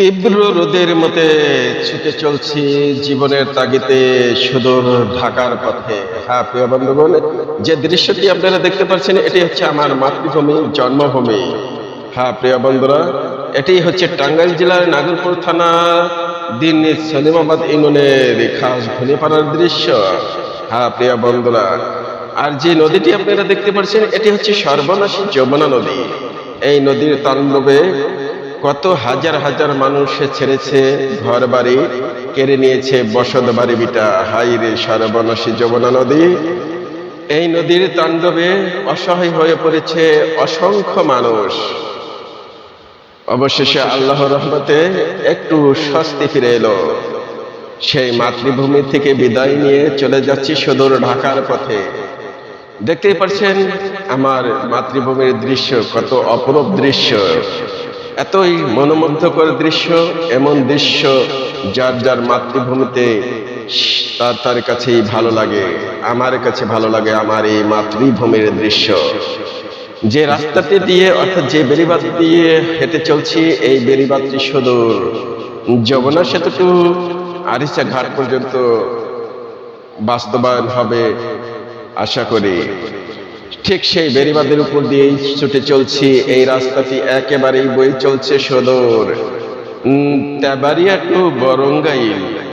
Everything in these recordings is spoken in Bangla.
তীব্র রোদের মতে ছুটে চলছি জীবনের তাগিতে সুদূর ঢাকার পথে। হ্যাঁ প্রিয় বন্ধুগণ, যে দৃশ্যটি আপনারা দেখতে পাচ্ছেন, এটি হচ্ছে আমার মাতৃভূমি, জন্মভূমি। হ্যাঁ প্রিয় বন্ধুরা, এটি হচ্ছে টাঙ্গাইল জেলার নাগরপুর থানা দিন সলিমাবাদ ইউনিয়নের খাস ঘনিপাড়ার দৃশ্য। হ্যাঁ প্রিয় বন্ধুরা, আর যে নদীটি আপনারা দেখতে পাচ্ছেন, এটি হচ্ছে সর্বনাশী যমুনা নদী। এই নদীর তাণ্ডবে কত হাজার হাজার মানুষ ছেড়েছে ঘর বাড়ি কেড়ে নিয়েছে বসত বাড়ি বিটা হাই রে সর্বনাশী যমুনা নদী। এই নদীর তাণ্ডবে অসহায় হয়ে পড়েছে অসংখ্য মানুষ। অবশেষে আল্লাহ রহমতে একটু স্বস্তি ফিরে এলো। সেই মাতৃভূমি থেকে বিদায় নিয়ে চলে যাচ্ছি সুদূর ঢাকার পথে। দেখতেই পাচ্ছেন আমার মাতৃভূমির দৃশ্য কত অপরূপ দৃশ্য। এতই মনোমুগ্ধকর দৃশ্য, এমন দৃশ্য যার যার মাতৃভূমিতে তার তার কাছেই ভালো লাগে, আমার কাছে ভালো লাগে আমার এই মাতৃভূমির দৃশ্য। যে রাস্তাটি দিয়ে অর্থাৎ যে বেড়িবাদ দিয়ে হেঁটে চলছি, এই বেড়িবাদটি সুদূর। যমুনা সেতুটু আরিচা ঘাট পর্যন্ত বাস্তবায়ন হবে, আশা করি। ঠিক সেই বেরিবাদের উপর দিয়েই ছুটে চলছি। এই রাস্তাটি একেবারেই বই চলছে সদর। টু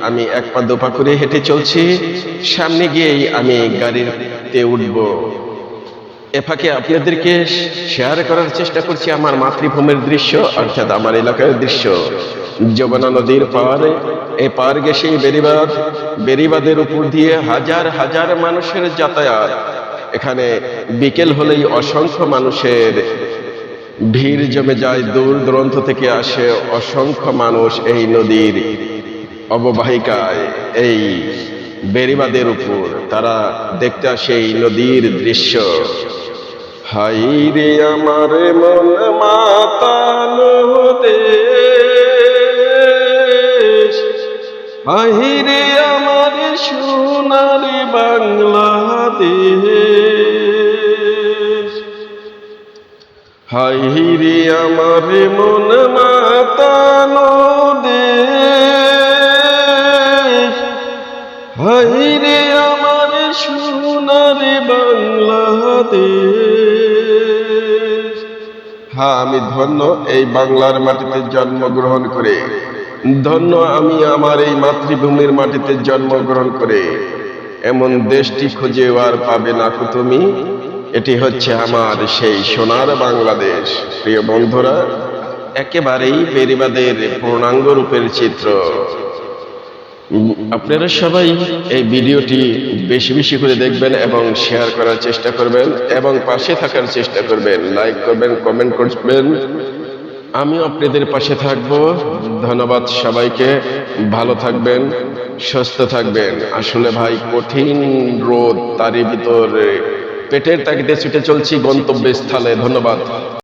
আমি এক পা দোপা করে হেঁটে চলছি। সামনে গিয়েই আমি গাড়িতে উঠব। এ ফাঁকে আপনাদেরকে শেয়ার করার চেষ্টা করছি আমার মাতৃভূমির দৃশ্য, অর্থাৎ আমার এলাকার দৃশ্য। যমুনা নদীর পাড়ে এই পার গেছে বেরিবাদ বেরিবাদের উপর দিয়ে হাজার হাজার মানুষের যাতায়াত। এখানে বিকেল হলেই অসংখ্য মানুষের ভিড় জমে যায়, দূর দূরান্ত থেকে আসে অসংখ্য মানুষ এই নদীর অববাহিকায়, এই বেরিবাদের উপর। তারা দেখতে আসে এই নদীর দৃশ্য। হাই রে আমার মন মাতানো দেশ হাই রে আমার সোনার বাংলাদেশ। হাই রে আমার মন মাতানো দেশ হাই রে আমার সোনার বাংলাদেশ। হ্যাঁ আমি ধন্য এই বাংলার মাটিতে জন্মগ্রহণ করে। ধন্য আমি আমার এই মাতৃভূমির মাটিতে জন্মগ্রহণ করে। এমন দেশটি খুঁজে আর পাবে না তুমি। এটি হচ্ছে আমার সেই সোনার বাংলাদেশ। প্রিয় বন্ধুরা, একেবারেই বেরিবাদের পূর্ণাঙ্গ রূপের চিত্র। আপনারা সবাই এই ভিডিওটি বেশি বেশি করে দেখবেন এবং শেয়ার করার চেষ্টা করবেন এবং পাশে থাকার চেষ্টা করবেন। লাইক করবেন, কমেন্ট করবেন। আমিও আপনাদের পাশে থাকব। ধন্যবাদ সবাইকে। ভালো থাকবেন, সুস্থ থাকবেন। আসলে ভাই, কঠিন রোদ তারই ভিতরে পেটের তাগিদে ছুটে চলছি গন্তব্যস্থলে ধন্যবাদ।